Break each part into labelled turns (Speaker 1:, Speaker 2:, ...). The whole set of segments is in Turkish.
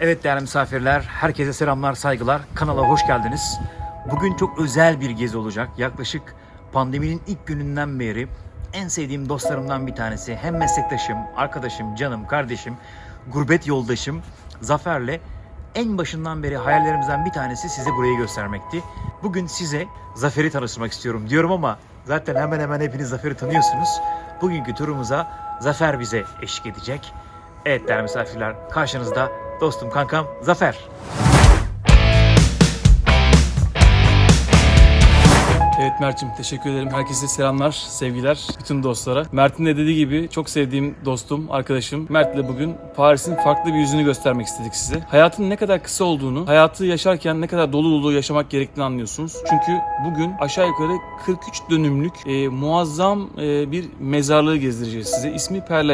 Speaker 1: Evet değerli misafirler, herkese selamlar, saygılar. Kanala hoş geldiniz. Bugün çok özel bir gezi olacak. Yaklaşık pandeminin ilk gününden beri en sevdiğim dostlarımdan bir tanesi. Hem meslektaşım, arkadaşım, canım, kardeşim, gurbet yoldaşım Zafer'le en başından beri hayallerimizden bir tanesi size burayı göstermekti. Bugün size Zafer'i tanıştırmak istiyorum diyorum ama zaten hemen hemen hepiniz Zafer'i tanıyorsunuz. Bugünkü turumuza Zafer bize eşlik edecek. Evet değerli misafirler karşınızda dostum kankam Zafer.
Speaker 2: Evet Mert'cim teşekkür ederim. Herkese selamlar, sevgiler, bütün dostlara. Mert'in de dediği gibi çok sevdiğim dostum, arkadaşım Mert'le bugün Paris'in farklı bir yüzünü göstermek istedik size. Hayatın ne kadar kısa olduğunu, hayatı yaşarken ne kadar dolu dolu yaşamak gerektiğini anlıyorsunuz. Çünkü bugün aşağı yukarı 43 dönümlük e, muazzam e, bir mezarlığı gezdireceğiz size. İsmi Père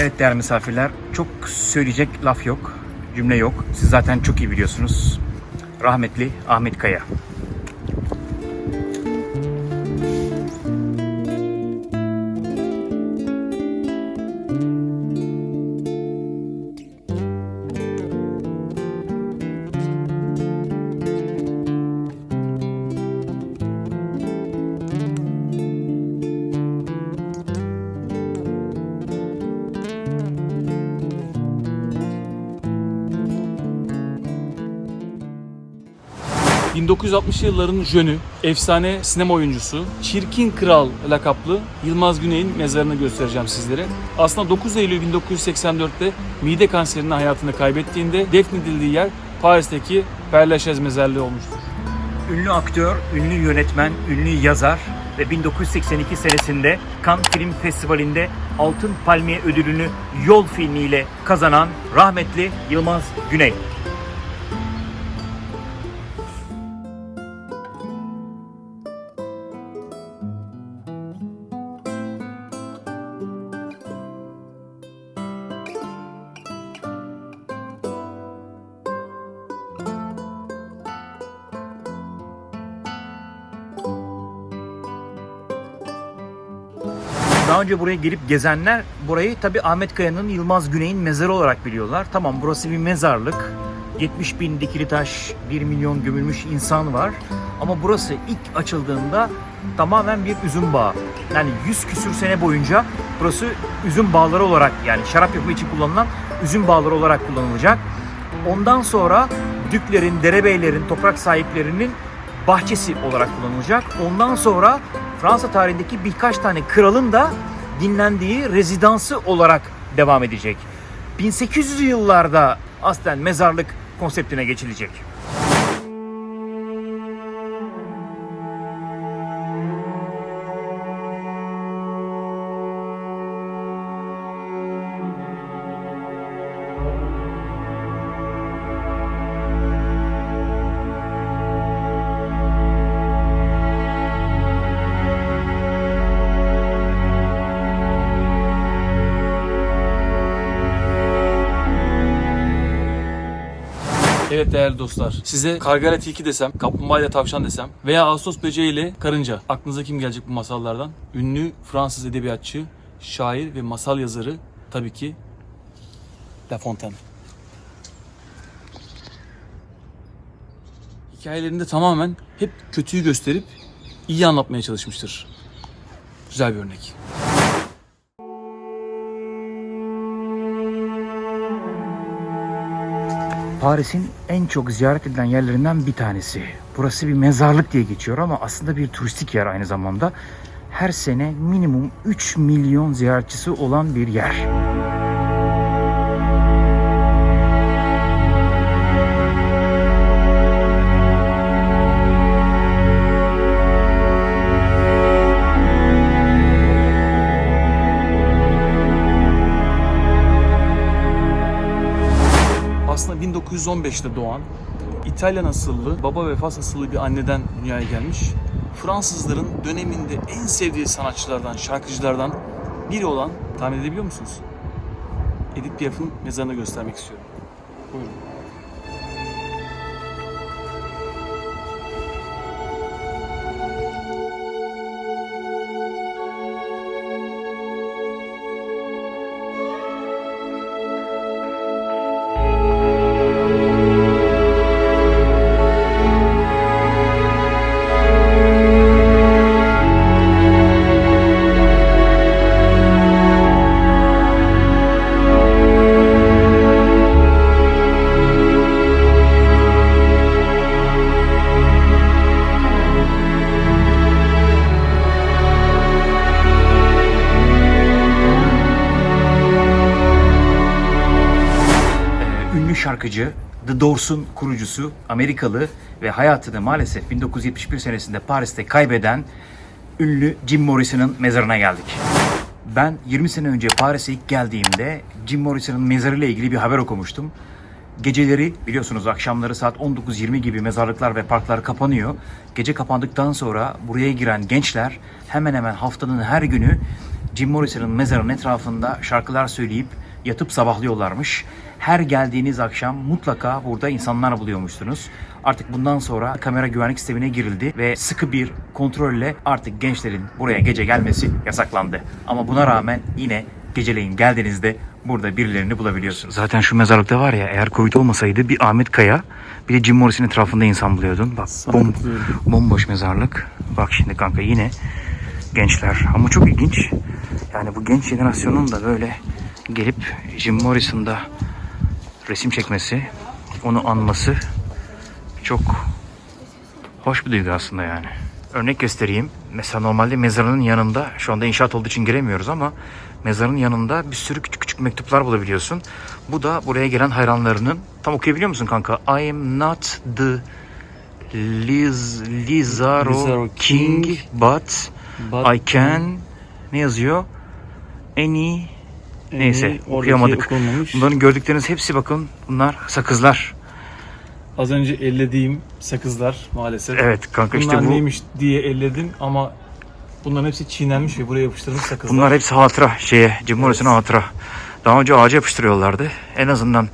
Speaker 1: Evet değerli misafirler çok söyleyecek laf yok, cümle yok. Siz zaten çok iyi biliyorsunuz. Rahmetli Ahmet Kaya.
Speaker 2: 1960'lı yılların jönü, efsane sinema oyuncusu, Çirkin Kral lakaplı Yılmaz Güney'in mezarını göstereceğim sizlere. Aslında 9 Eylül 1984'te mide kanserine hayatını kaybettiğinde defnedildiği yer Paris'teki Père Lachaise mezarlığı olmuştur.
Speaker 1: Ünlü aktör, ünlü yönetmen, ünlü yazar ve 1982 senesinde Cannes Film Festivali'nde Altın Palmiye ödülünü Yol filmiyle kazanan rahmetli Yılmaz Güney. Daha önce buraya gelip gezenler burayı tabi Ahmet Kaya'nın Yılmaz Güney'in mezarı olarak biliyorlar. Tamam burası bir mezarlık. 70 bin dikili taş, 1 milyon gömülmüş insan var. Ama burası ilk açıldığında tamamen bir üzüm bağı. Yani 100 küsür sene boyunca burası üzüm bağları olarak yani şarap yapımı için kullanılan üzüm bağları olarak kullanılacak. Ondan sonra düklerin, derebeylerin, toprak sahiplerinin bahçesi olarak kullanılacak. Ondan sonra Fransa tarihindeki birkaç tane kralın da dinlendiği rezidansı olarak devam edecek. 1800'lü yıllarda aslen mezarlık konseptine geçilecek.
Speaker 2: Evet değerli dostlar, size kargayla tilki desem, kaplumbağayla tavşan desem veya Ağustos böceğiyle karınca. Aklınıza kim gelecek bu masallardan? Ünlü Fransız edebiyatçı, şair ve masal yazarı tabii ki La Fontaine. Hikayelerinde tamamen hep kötüyü gösterip iyi anlatmaya çalışmıştır. Güzel bir örnek.
Speaker 1: Paris'in en çok ziyaret edilen yerlerinden bir tanesi. Burası bir mezarlık diye geçiyor ama aslında bir turistik yer aynı zamanda. Her sene minimum 3 milyon ziyaretçisi olan bir yer.
Speaker 2: 1915'te doğan, İtalyan asıllı, baba ve Fas asıllı bir anneden dünyaya gelmiş. Fransızların döneminde en sevdiği sanatçılardan, şarkıcılardan biri olan, tahmin edebiliyor musunuz? Edith Piaf'ın mezarını göstermek istiyorum. Buyurun.
Speaker 1: Şarkıcı The Doors'un kurucusu Amerikalı ve hayatını maalesef 1971 senesinde Paris'te kaybeden ünlü Jim Morrison'ın mezarına geldik. Ben 20 sene önce Paris'e ilk geldiğimde Jim Morrison'ın mezarıyla ilgili bir haber okumuştum. Geceleri biliyorsunuz akşamları saat 19.20 gibi mezarlıklar ve parklar kapanıyor. Gece kapandıktan sonra buraya giren gençler hemen hemen haftanın her günü Jim Morrison'ın mezarının etrafında şarkılar söyleyip yatıp sabahlıyorlarmış. Her geldiğiniz akşam mutlaka burada insanlar buluyormuşsunuz. Artık bundan sonra kamera güvenlik sistemine girildi ve sıkı bir kontrolle artık gençlerin buraya gece gelmesi yasaklandı. Ama buna rağmen yine geceleyin geldiğinizde burada birilerini bulabiliyorsunuz. Zaten şu mezarlıkta var ya eğer Covid olmasaydı bir Ahmet Kaya bir de Jim Morrison etrafında insan buluyordun. Bak bom, bomboş mezarlık. Bak şimdi kanka yine gençler ama çok ilginç. Yani bu genç jenerasyonun da böyle gelip Jim Morrison'da resim çekmesi, onu anması çok hoş bir duygu aslında yani. Örnek göstereyim. Mesela normalde mezarının yanında, şu anda inşaat olduğu için giremiyoruz ama mezarın yanında bir sürü küçük küçük mektuplar bulabiliyorsun. Bu da buraya gelen hayranlarının, tam okuyabiliyor musun kanka? I am not the Liz, Lizaro,
Speaker 2: Lizaro
Speaker 1: King,
Speaker 2: King,
Speaker 1: but,
Speaker 2: but-
Speaker 1: I can ne yazıyor? Any Neyse okuyamadık.
Speaker 2: okunmamış.
Speaker 1: Bunların gördükleriniz hepsi bakın bunlar sakızlar.
Speaker 2: Az önce ellediğim sakızlar maalesef.
Speaker 1: Evet kanka
Speaker 2: Bunlar
Speaker 1: işte bu
Speaker 2: neymiş diye elledim ama bunların hepsi çiğnenmiş ve buraya yapıştırılmış sakızlar.
Speaker 1: bunlar hepsi hatıra şeye Jim Morrison'a hatıra. Daha önce ağaca yapıştırıyorlardı. En azından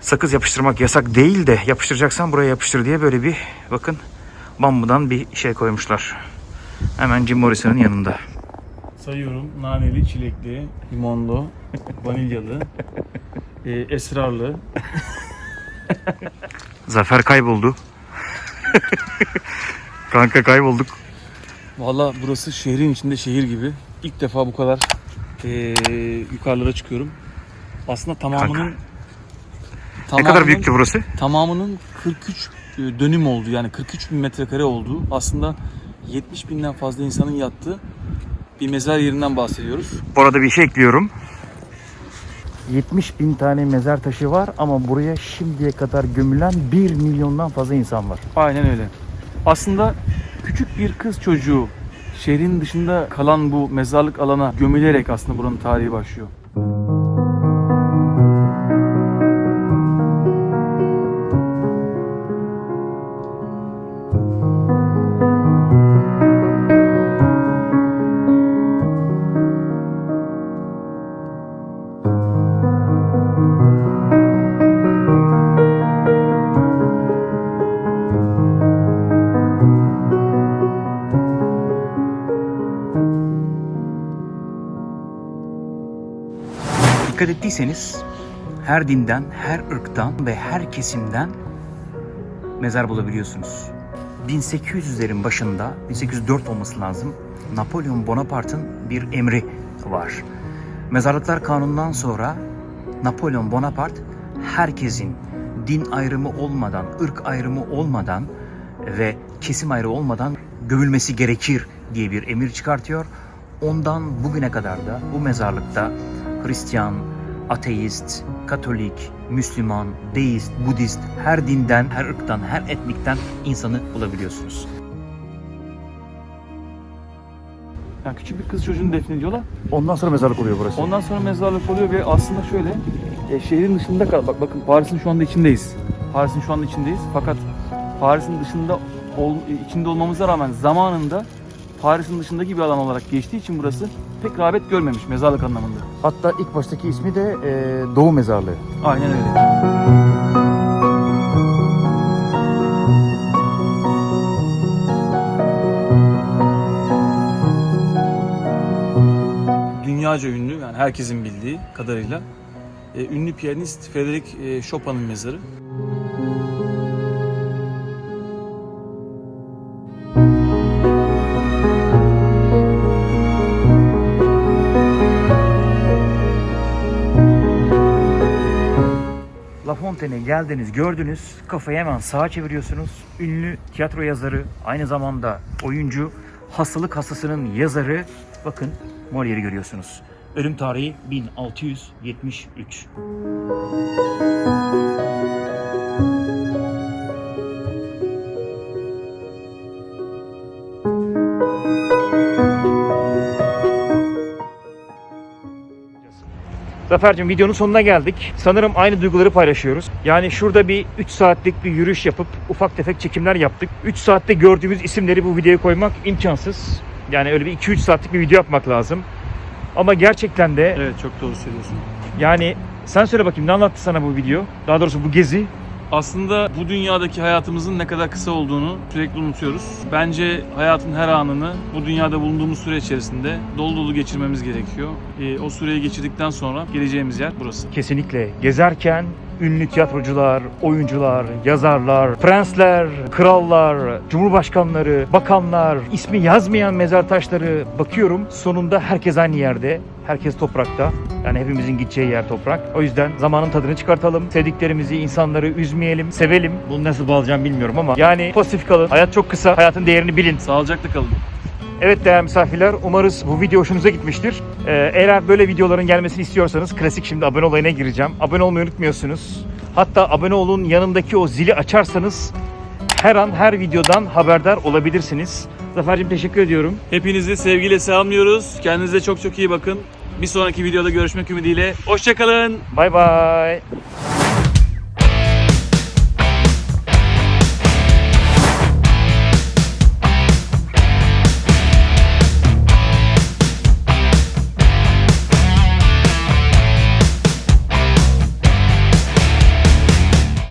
Speaker 1: sakız yapıştırmak yasak değil de yapıştıracaksan buraya yapıştır diye böyle bir bakın bambudan bir şey koymuşlar. Hemen Jim Morrison'ın yanında.
Speaker 2: Sayıyorum. Naneli, çilekli, limonlu, vanilyalı, e, esrarlı.
Speaker 1: Zafer kayboldu. Kanka kaybolduk.
Speaker 2: Valla burası şehrin içinde şehir gibi. İlk defa bu kadar e, yukarılara çıkıyorum. Aslında tamamının
Speaker 1: Ne kadar büyüktü burası?
Speaker 2: Tamamının 43 e, dönüm oldu yani 43 bin metrekare olduğu aslında 70 binden fazla insanın yattığı bir mezar yerinden bahsediyoruz.
Speaker 1: Bu arada bir şey ekliyorum. 70 bin tane mezar taşı var ama buraya şimdiye kadar gömülen 1 milyondan fazla insan var.
Speaker 2: Aynen öyle. Aslında küçük bir kız çocuğu şehrin dışında kalan bu mezarlık alana gömülerek aslında buranın tarihi başlıyor.
Speaker 1: Dikkat ettiyseniz her dinden, her ırktan ve her kesimden mezar bulabiliyorsunuz. 1800'lerin başında, 1804 olması lazım, Napolyon Bonaparte'ın bir emri var. Mezarlıklar kanunundan sonra Napolyon Bonaparte herkesin din ayrımı olmadan, ırk ayrımı olmadan ve kesim ayrı olmadan gömülmesi gerekir diye bir emir çıkartıyor. Ondan bugüne kadar da bu mezarlıkta Hristiyan, ateist, Katolik, Müslüman, deist, Budist her dinden, her ırktan, her etnikten insanı bulabiliyorsunuz.
Speaker 2: Yani küçük bir kız çocuğunu defnediyorlar.
Speaker 1: Ondan sonra mezarlık oluyor burası.
Speaker 2: Ondan sonra mezarlık oluyor ve aslında şöyle e, şehrin dışında kal. Bak bakın Paris'in şu anda içindeyiz. Paris'in şu anda içindeyiz. Fakat Paris'in dışında ol, içinde olmamıza rağmen zamanında Paris'in dışındaki bir alan olarak geçtiği için burası pek rağbet görmemiş mezarlık anlamında.
Speaker 1: Hatta ilk baştaki ismi de e, Doğu Mezarlığı.
Speaker 2: Aynen öyle. Dünyaca ünlü yani herkesin bildiği kadarıyla e, ünlü piyanist Frédéric e, Chopin'in mezarı.
Speaker 1: La Fontaine'e geldiniz, gördünüz. Kafayı hemen sağa çeviriyorsunuz. Ünlü tiyatro yazarı, aynı zamanda oyuncu, hastalık hastasının yazarı. Bakın Molière'i görüyorsunuz. Ölüm tarihi 1673. Zafer'cim videonun sonuna geldik. Sanırım aynı duyguları paylaşıyoruz. Yani şurada bir 3 saatlik bir yürüyüş yapıp ufak tefek çekimler yaptık. 3 saatte gördüğümüz isimleri bu videoya koymak imkansız. Yani öyle bir 2-3 saatlik bir video yapmak lazım. Ama gerçekten de
Speaker 2: Evet çok doğru söylüyorsun.
Speaker 1: yani sen söyle bakayım ne anlattı sana bu video? Daha doğrusu bu gezi.
Speaker 2: Aslında bu dünyadaki hayatımızın ne kadar kısa olduğunu sürekli unutuyoruz. Bence hayatın her anını bu dünyada bulunduğumuz süre içerisinde dolu dolu geçirmemiz gerekiyor. Ee, o süreyi geçirdikten sonra geleceğimiz yer burası.
Speaker 1: Kesinlikle gezerken ünlü tiyatrocular, oyuncular, yazarlar, prensler, krallar, cumhurbaşkanları, bakanlar, ismi yazmayan mezar taşları bakıyorum. Sonunda herkes aynı yerde. Herkes toprakta. Yani hepimizin gideceği yer toprak. O yüzden zamanın tadını çıkartalım. Sevdiklerimizi, insanları üzmeyelim, sevelim. Bunu nasıl bağlayacağım bilmiyorum ama. Yani pozitif kalın. Hayat çok kısa. Hayatın değerini bilin.
Speaker 2: Sağlıcakla kalın.
Speaker 1: Evet değerli misafirler, umarız bu video hoşunuza gitmiştir. Ee, eğer böyle videoların gelmesini istiyorsanız klasik şimdi abone olayına gireceğim. Abone olmayı unutmuyorsunuz. Hatta abone olun yanındaki o zili açarsanız her an her videodan haberdar olabilirsiniz. Zafer'cim teşekkür ediyorum.
Speaker 2: Hepinizi sevgiyle selamlıyoruz. Kendinize çok çok iyi bakın. Bir sonraki videoda görüşmek ümidiyle. Hoşçakalın.
Speaker 1: Bay bay.